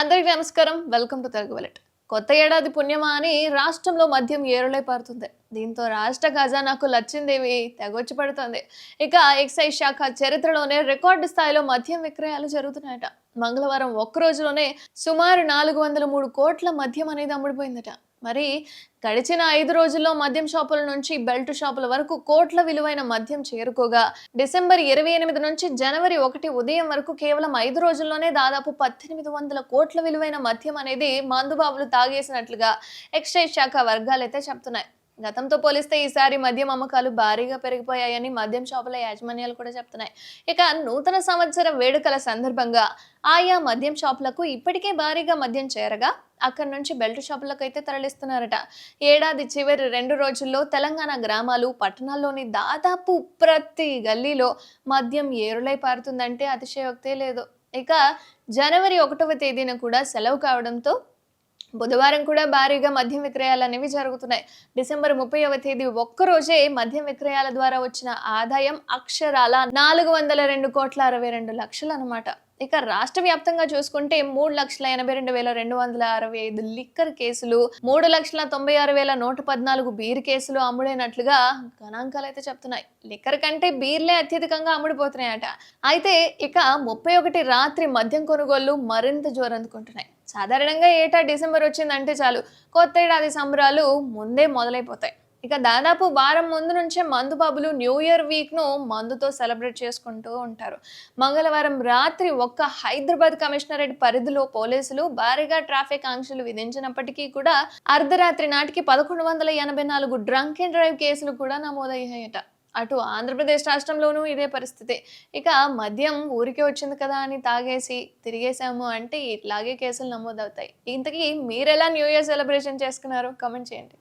అందరికీ నమస్కారం. Welcome to Telugu వెలెట్ కొత్త ఏడాది పుణ్యమా అని రాష్ట్రంలో మద్యం ఏరులై పారుతుంది. దీంతో రాష్ట్ర ఖజానాకు లచ్చిందేవి తెగొచ్చి పడుతుంది. ఇక ఎక్సైజ్ శాఖ చరిత్రలోనే రికార్డు స్థాయిలో మద్యం విక్రయాలు జరుగుతున్నాయట. మంగళవారం ఒక్క రోజులోనే సుమారు నాలుగు వందల మూడు కోట్ల మద్యం అనేది అమ్ముడిపోయిందట. మరి గడిచిన ఐదు రోజుల్లో మద్యం షాపుల నుంచి బెల్ట్ షాపుల వరకు కోట్ల విలువైన మద్యం చేరుకోగా డిసెంబర్ ఇరవై ఎనిమిది నుంచి జనవరి ఒకటి ఉదయం వరకు కేవలం ఐదు రోజుల్లోనే దాదాపు పద్దెనిమిది వందల కోట్ల విలువైన మద్యం అనేది మందుబాబులు తాగేసినట్లుగా ఎక్సైజ్ శాఖ వర్గాలైతే చెప్తున్నాయి. గతంతో పోలిస్తే ఈసారి మద్యం అమ్మకాలు భారీగా పెరిగిపోయాయని మద్యం షాపుల యాజమాన్యాలు కూడా చెప్తున్నాయి. ఇక నూతన సంవత్సర వేడుకల సందర్భంగా ఆయా మద్యం షాపులకు ఇప్పటికే భారీగా మద్యం చేరగా అక్కడి నుంచి బెల్ట్ షాపులకు అయితే తరలిస్తున్నారట. ఏడాది చివరి రెండు రోజుల్లో తెలంగాణ గ్రామాలు పట్టణాల్లోని దాదాపు ప్రతి గల్లీలో మద్యం ఏరులై పారుతుందంటే అతిశయోక్తే లేదు. ఇక జనవరి ఒకటవ తేదీన కూడా సెలవు కావడంతో బుధవారం కూడా భారీగా మద్యం విక్రయాలు అనేవి జరుగుతున్నాయి. డిసెంబర్ ముప్పైవ తేదీ ఒక్కరోజే మద్యం విక్రయాల ద్వారా వచ్చిన ఆదాయం అక్షరాల నాలుగు వందల రెండు కోట్ల అరవై రెండు లక్షలు అనమాట ఇక రాష్ట్ర వ్యాప్తంగా చూసుకుంటే మూడు లక్షల ఎనభై రెండు వేల రెండు వందల అరవై ఐదు లిక్కర్ కేసులు మూడు లక్షల తొంభై ఆరు వేల నూట పద్నాలుగు బీర్ కేసులు అమ్ముడైనట్లుగా గణాంకాలు అయితే చెప్తున్నాయి. లిక్కర్ కంటే బీర్లే అత్యధికంగా అమ్ముడిపోతున్నాయట. అయితే ఇక ముప్పై ఒకటి రాత్రి మద్యం కొనుగోళ్ళు మరింత జోరందుకుంటున్నాయి. సాధారణంగా ఏటా డిసెంబర్ వచ్చిందంటే చాలు. కొత్త ఏడాది సంబరాలు ముందే మొదలైపోతాయి. ఇక దాదాపు వారం ముందు నుంచే మందు బాబులు న్యూ ఇయర్ వీక్ను మందుతో సెలబ్రేట్ చేసుకుంటూ ఉంటారు. మంగళవారం రాత్రి ఒక్క హైదరాబాద్ కమిషనరేట్ పరిధిలో పోలీసులు భారీగా ట్రాఫిక్ ఆంక్షలు విధించినప్పటికీ కూడా అర్ధరాత్రి నాటికి పదకొండు వందల ఎనభై నాలుగు డ్రంక్ అండ్ డ్రైవ్ కేసులు కూడా నమోదయ్యాయట. అటు ఆంధ్రప్రదేశ్ రాష్ట్రంలోనూ ఇదే పరిస్థితి. ఇక మద్యం ఊరికే వచ్చింది కదా అని తాగేసి తిరిగేసాము అంటే ఇట్లాగే కేసులు నమోదవుతాయి. ఇంతకీ మీరెలా న్యూ ఇయర్ సెలబ్రేషన్ చేసుకున్నారు? కమెంట్ చేయండి.